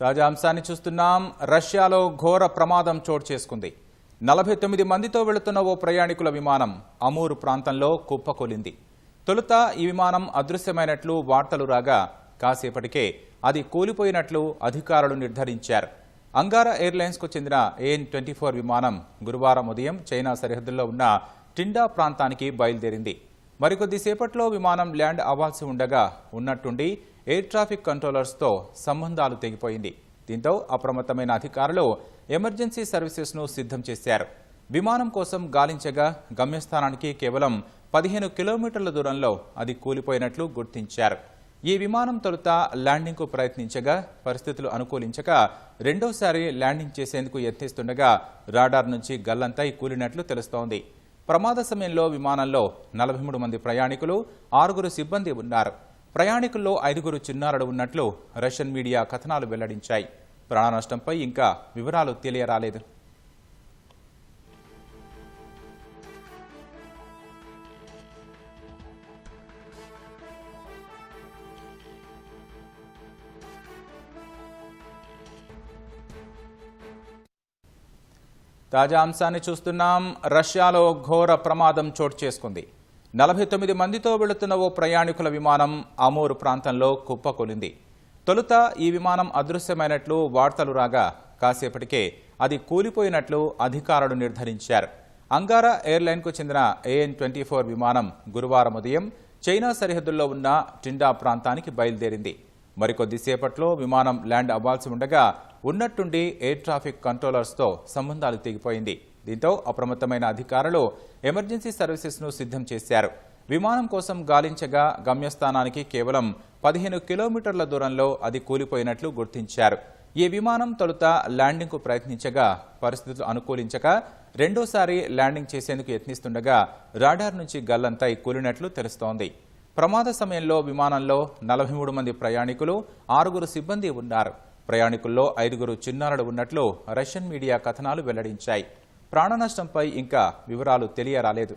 తాజా అంశాన్ని చూస్తున్నాం. రష్యాలో ఘోర ప్రమాదం చోటు చేసుకుంది. నలభై తొమ్మిది మందితో వెళుతున్న ఓ ప్రయాణికుల విమానం అమూరు ప్రాంతంలో కుప్పకొలింది. తొలుత ఈ విమానం అదృశ్యమైనట్లు వార్తలు రాగా కాసేపటికే అది కూలిపోయినట్లు అధికారులు నిర్ధారించారు. అంగారా ఎయిర్లైన్స్కు చెందిన ఏఎన్ ట్వంటీ ఫోర్ విమానం గురువారం ఉదయం చైనా సరిహద్దుల్లో ఉన్న టిండా ప్రాంతానికి బయలుదేరింది. మరికొద్దిసేపట్లో విమానం ల్యాండ్ అవ్వాల్సి ఉండగా ఉన్నట్టుండి ఎయిర్ ట్రాఫిక్ కంట్రోలర్స్తో సంబంధాలు తెగిపోయింది. దీంతో అప్రమత్తమైన అధికారులు ఎమర్జెన్సీ సర్వీసెస్ను సిద్ధం చేశారు. విమానం కోసం గాలించగా గమ్యస్థానానికి కేవలం పదిహేను కిలోమీటర్ల దూరంలో అది కూలిపోయినట్లు గుర్తించారు. ఈ విమానం తొలుత ల్యాండింగ్కు ప్రయత్నించగా పరిస్థితులు అనుకూలించక రెండోసారి ల్యాండింగ్ చేసేందుకు యత్నిస్తుండగా రాడార్ నుంచి గల్లంతై కూలినట్లు తెలుస్తోంది. ప్రమాద సమయంలో విమానంలో నలభై మూడు మంది ప్రయాణికులు ఆరుగురు సిబ్బంది ఉన్నారు. ప్రయాణికుల్లో ఐదుగురు చిన్నారులు ఉన్నట్లు రష్యన్ మీడియా కథనాలు వెల్లడించాయి. ప్రాణ నష్టంపై ఇంకా వివరాలు తెలియరాలేదు. తాజా అంశాన్ని చూస్తున్నాం. రష్యాలో ఘోర ప్రమాదం చోటు చేసుకుంది. నలభై తొమ్మిది మందితో వెళుతున్న ఓ ప్రయాణికుల విమానం అమూరు ప్రాంతంలో కుప్పకొలింది. తొలుత ఈ విమానం అదృశ్యమైనట్లు వార్తలు రాగా కాసేపటికే అది కూలిపోయినట్లు అధికారులు నిర్ధారించారు. అంగారా ఎయిర్లైన్కు చెందిన ఏఎన్ ట్వంటీ ఫోర్ విమానం గురువారం ఉదయం చైనా సరిహద్దుల్లో ఉన్న టిండా ప్రాంతానికి బయలుదేరింది. మరికొద్దిసేపట్లో విమానం ల్యాండ్ అవ్వాల్సి ఉండగా ఉన్నట్టుండి ఎయిర్ ట్రాఫిక్ కంట్రోలర్స్తో సంబంధాలు తెగిపోయింది. దీంతో అప్రమత్తమైన అధికారులు ఎమర్జెన్సీ సర్వీసెస్ను సిద్ధం చేశారు. విమానం కోసం గాలించగా గమ్యస్థానానికి కేవలం పదిహేను కిలోమీటర్ల దూరంలో అది కూలిపోయినట్లు గుర్తించారు. ఈ విమానం తొలుత ల్యాండింగ్కు ప్రయత్నించగా పరిస్థితులు అనుకూలించక రెండోసారి ల్యాండింగ్ చేసేందుకు యత్నిస్తుండగా రాడార్ నుంచి గల్లంతై కూలినట్లు తెలుస్తోంది. ప్రమాద సమయంలో విమానంలో నలభై మూడు మంది ప్రయాణికులు ఆరుగురు సిబ్బంది ఉన్నారు. ప్రయాణికుల్లో ఐదుగురు చిన్నారులు ఉన్నట్లు రష్యన్ మీడియా కథనాలు వెల్లడించాయి. ప్రాణ నష్టంపై ఇంకా వివరాలు తెలియరాలేదు.